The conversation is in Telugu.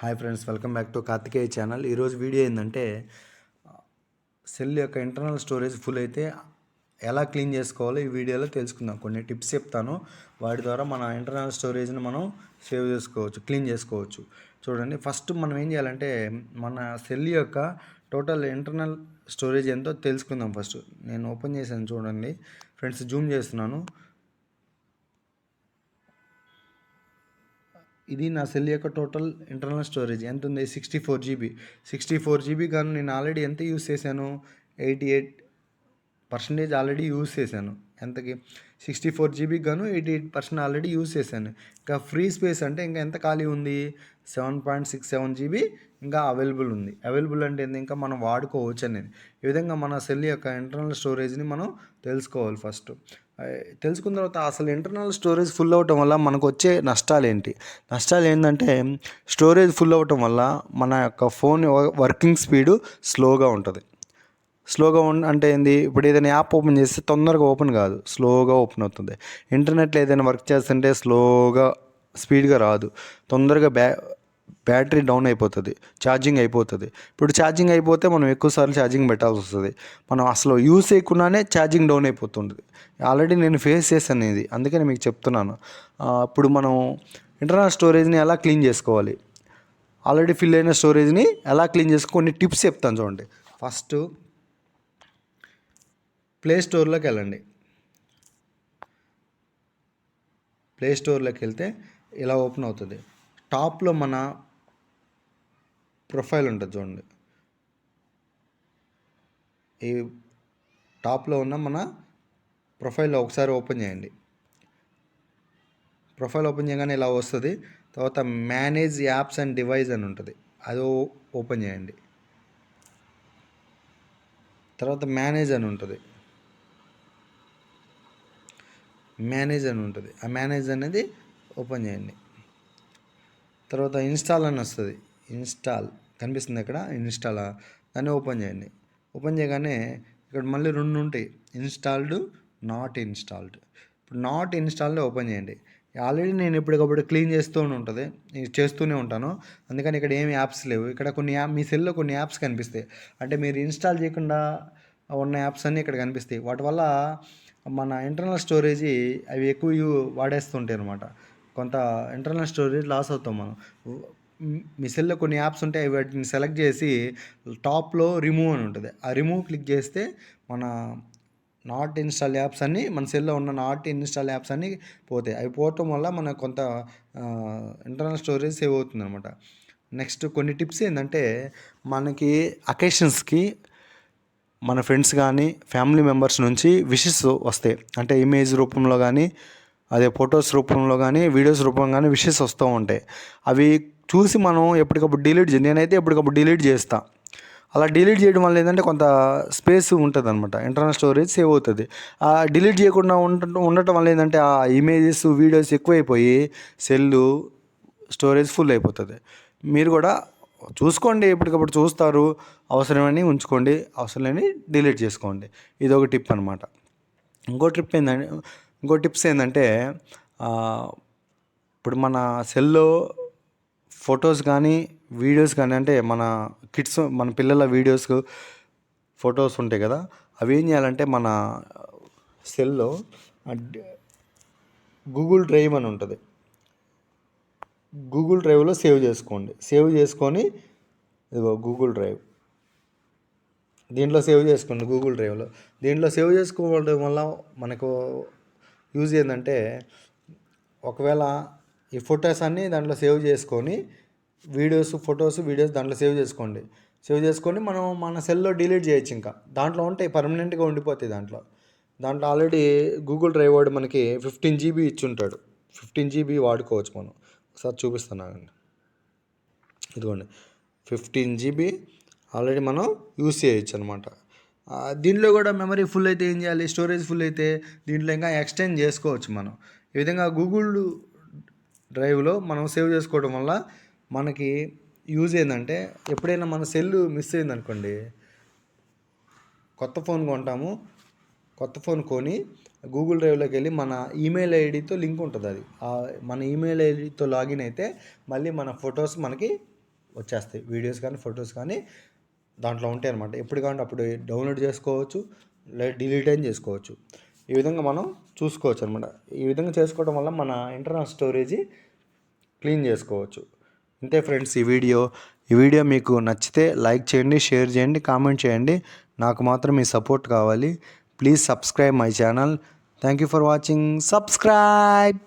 Hi friends welcome back to Karthikeya channel. ఈరోజు వీడియో ఏంటంటే సెల్ యొక్క ఇంటర్నల్ స్టోరేజ్ ఫుల్ అయితే ఎలా క్లీన్ చేసుకోవాలో ఈ వీడియోలో తెలుసుకుందాం. కొన్ని టిప్స్ చెప్తాను. వాటి ద్వారా మన ఇంటర్నల్ స్టోరేజ్ని మనం సేవ్ చేసుకోవచ్చు క్లీన్ చేసుకోవచ్చు. చూడండి ఫస్ట్ మనం ఏం చేయాలంటే మన సెల్ యొక్క టోటల్ ఇంటర్నల్ స్టోరేజ్ ఎంతో తెలుసుకుందాం ఫస్ట్. నేను ఓపెన్ చేశాను చూడండి. ఫ్రెండ్స్ జూమ్ చేస్తున్నాను. ఇది నా సెల్ యొక్క టోటల్ ఇంటర్నల్ స్టోరేజ్. ఎంత ఉంది? Sixty four GB. Sixty four GB కానీ నేను ఆల్రెడీ ఎంత యూస్ చేశాను? Eighty eight percentage already use చేశాను. ఎంతకి? సిక్స్టీ ఫోర్ జీబీకి గాను eighty eight percent already use చేశాను. ఇంకా ఫ్రీ స్పేస్ అంటే ఇంకా ఎంత ఖాళీ ఉంది? Seven point six seven GB ఇంకా అవైలబుల్ ఉంది. అవైలబుల్ అంటే ఏంది? ఇంకా మనం వాడుకోవచ్చు అనేది. ఈ విధంగా మన సెల్ యొక్క ఇంటర్నల్ స్టోరేజ్ని మనం తెలుసుకోవాలి ఫస్ట్. తెలుసుకున్న తర్వాత అసలు ఇంటర్నల్ స్టోరేజ్ ఫుల్ అవ్వటం వల్ల మనకు వచ్చే నష్టాలు ఏంటి నష్టాలు ఏంటంటే స్టోరేజ్ ఫుల్ అవ్వటం వల్ల మన యొక్క ఫోన్ వర్కింగ్ స్పీడు స్లోగా ఉంటుంది. స్లోగా ఉన్ అంటే ఏంది? ఇప్పుడు ఏదైనా యాప్ ఓపెన్ చేస్తే తొందరగా ఓపెన్ కాదు. స్లోగా ఓపెన్ అవుతుంది. ఇంటర్నెట్లో ఏదైనా వర్క్ చేస్తుంటే స్లోగా స్పీడ్గా రాదు. తొందరగా బ్యా బ్యాటరీ డౌన్ అయిపోతుంది ఛార్జింగ్ అయిపోతుంది. ఇప్పుడు ఛార్జింగ్ అయిపోతే మనం ఎక్కువసార్లు ఛార్జింగ్ పెట్టాల్సి వస్తుంది. మనం అసలు యూస్ చేయకుండానే ఛార్జింగ్ డౌన్ అయిపోతుంది ఆల్రెడీ నేను ఫేస్ చేశాను ఇది అందుకని మీకు చెప్తున్నాను. ఇప్పుడు మనం ఇంటర్నల్ స్టోరేజ్ని ఎలా క్లీన్ చేసుకోవాలి? ఆల్రెడీ ఫిల్ అయిన స్టోరేజ్ని ఎలా క్లీన్ చేసుకో కొన్ని టిప్స్ చెప్తాను చూడండి. ఫస్ట్ ప్లే స్టోర్లోకి వెళ్ళండి. ప్లే స్టోర్లోకి వెళ్తే ఇలా ఓపెన్ అవుతుంది. టాప్లో మన ప్రొఫైల్ ఉంటుంది చూడండి. ఈ టాప్లో ఉన్న మన ప్రొఫైల్ ఒకసారి ఓపెన్ చేయండి. ప్రొఫైల్ ఓపెన్ చేయగానే ఇలా వస్తుంది. తర్వాత మేనేజ్ యాప్స్ అండ్ డివైస్ అని ఉంటుంది. అది ఓపెన్ చేయండి. తర్వాత మేనేజ్ అని ఉంటుంది. మేనేజ్ అని ఉంటుంది. ఆ మేనేజ్ అనేది ఓపెన్ చేయండి. తర్వాత ఇన్స్టాల్ అని వస్తుంది. ఇన్స్టాల్ కనిపిస్తుంది ఇక్కడ ఇన్స్టాల్ దాన్ని ఓపెన్ చేయండి. ఓపెన్ చేయగానే ఇక్కడ మళ్ళీ రెండు ఉంటాయి. Installed not installed. ఇప్పుడు నాట్ ఇన్స్టాల్డ్ ఓపెన్ చేయండి. ఆల్రెడీ నేను ఎప్పటికప్పుడు క్లీన్ చేస్తూనే ఉంటుంది. చేస్తూనే ఉంటాను. అందుకని ఇక్కడ ఏమి యాప్స్ లేవు. ఇక్కడ కొన్ని యాప్ మీ సెల్లో కొన్ని యాప్స్ కనిపిస్తాయి. అంటే మీరు ఇన్స్టాల్ చేయకుండా ఉన్న యాప్స్ అన్నీ ఇక్కడ కనిపిస్తాయి. వాటి వల్ల మన ఇంటర్నల్ స్టోరేజీ అవి ఎక్కువ వాడేస్తుంటాయి అనమాట కొంత ఇంటర్నల్ స్టోరేజ్ లాస్ అవుతాం మనం. మీ సెల్లో కొన్ని యాప్స్ ఉంటాయి వాటిని సెలెక్ట్ చేసి టాప్లో రిమూవ్ అని ఉంటుంది. ఆ రిమూవ్ క్లిక్ చేస్తే మన నాట్ ఇన్స్టాల్ యాప్స్ అన్నీ మన సెల్లో ఉన్న నాట్ ఇన్స్టాల్ యాప్స్ అన్నీ పోతాయి. అవి పోవటం వల్ల మన కొంత ఇంటర్నల్ స్టోరేజ్ సేవ్ అవుతుంది అనమాట నెక్స్ట్ కొన్ని టిప్స్ ఏంటంటే మనకి అకేషన్స్కి మన ఫ్రెండ్స్ కానీ ఫ్యామిలీ మెంబర్స్ నుంచి విషెస్ వస్తాయి. అంటే ఇమేజ్ రూపంలో కానీ అదే ఫొటోస్ రూపంలో కానీ వీడియోస్ రూపంలో కానీ విషెస్ వస్తూ ఉంటాయి. అవి చూసి మనం ఎప్పటికప్పుడు డిలీట్ నేనైతే ఎప్పటికప్పుడు డిలీట్ చేస్తా. అలా డిలీట్ చేయడం వల్ల ఏంటంటే కొంత స్పేస్ ఉంటుంది అనమాట ఇంటర్నల్ స్టోరేజ్ సేవ్ అవుతుంది. ఆ డిలీట్ చేయకుండా ఉండటం ఉండటం వల్ల ఏంటంటే ఆ ఇమేజెస్ వీడియోస్ ఎక్కువైపోయి సెల్లు స్టోరేజ్ ఫుల్ అయిపోతుంది. మీరు కూడా చూసుకోండి ఎప్పటికప్పుడు చూస్తారు. అవసరమని ఉంచుకోండి అవసరం లేని డిలీట్ చేసుకోండి. ఇది ఒక టిప్ అనమాట ఇంకో ట్రిప్ ఏంటంటే ఇంకో టిప్స్ ఏంటంటే ఇప్పుడు మన సెల్లో ఫొటోస్ కానీ వీడియోస్ కానీ అంటే మన కిడ్స్ మన పిల్లల వీడియోస్ ఫొటోస్ ఉంటాయి కదా అవి ఏం చేయాలంటే మన సెల్లో గూగుల్ డ్రైవ్ అని ఉంటుంది. గూగుల్ డ్రైవ్లో సేవ్ చేసుకోండి. సేవ్ చేసుకొని ఇదిగో గూగుల్ డ్రైవ్. దీంట్లో సేవ్ చేసుకోండి గూగుల్ డ్రైవ్లో. దీంట్లో సేవ్ చేసుకోవడం వల్ల మనకు యూజ్ ఏంటంటే ఒకవేళ ఈ ఫొటోస్ అన్నీ దాంట్లో సేవ్ చేసుకొని వీడియోస్ ఫొటోస్ వీడియోస్ దాంట్లో సేవ్ చేసుకోండి. సేవ్ చేసుకొని మనం మన సెల్లో డిలీట్ చేయొచ్చు ఇంకా. దాంట్లో ఉంటాయి పర్మనెంట్గా ఉండిపోతాయి దాంట్లో. దాంట్లో ఆల్రెడీ గూగుల్ డ్రైవ్ వాడు మనకి ఫిఫ్టీన్ జీబీ ఇచ్చి ఉంటాడు ఫిఫ్టీన్ జీబీ వాడుకోవచ్చు మనం. ఒకసారి చూపిస్తున్నానండి ఇదిగోండి. ఫిఫ్టీన్ జీబీ ఆల్రెడీ మనం యూస్ చేయొచ్చు అనమాట దీంట్లో కూడా మెమరీ ఫుల్ అయితే ఏం చేయాలి? స్టోరేజ్ ఫుల్ అయితే దీంట్లో ఇంకా ఎక్స్టెండ్ చేసుకోవచ్చు మనం. ఈ విధంగా గూగుల్ డ్రైవ్లో మనం సేవ్ చేసుకోవడం వల్ల మనకి యూజ్ ఏంటంటే ఎప్పుడైనా మన సెల్ మిస్ అయిందనుకోండి కొత్త ఫోన్ కొంటాము కొత్త ఫోన్ కొని గూగుల్ డ్రైవ్లోకి వెళ్ళి మన ఈమెయిల్ ఐడితో లింక్ ఉంటుంది అది. మన ఈమెయిల్ ఐడితో లాగిన్ అయితే మళ్ళీ మన ఫొటోస్ మనకి వచ్చేస్తాయి. వీడియోస్ కానీ ఫొటోస్ కానీ దాంట్లో ఉంటాయి అనమాట ఎప్పుడు కావాలంటే అప్పుడు డౌన్లోడ్ చేసుకోవచ్చు లేదా డిలీట్ అయిన చేసుకోవచ్చు. ఈ విధంగా మనం చూసుకోవచ్చు అనమాట ఈ విధంగా చేసుకోవడం వల్ల మన ఇంటర్నల్ స్టోరేజీ క్లీన్ చేసుకోవచ్చు. అంతే ఫ్రెండ్స్ ఈ వీడియో. ఈ వీడియో మీకు నచ్చితే లైక్ చేయండి షేర్ చేయండి కామెంట్ చేయండి. నాకు మాత్రం మీ సపోర్ట్ కావాలి. Please subscribe my channel. Thank you for watching. Subscribe!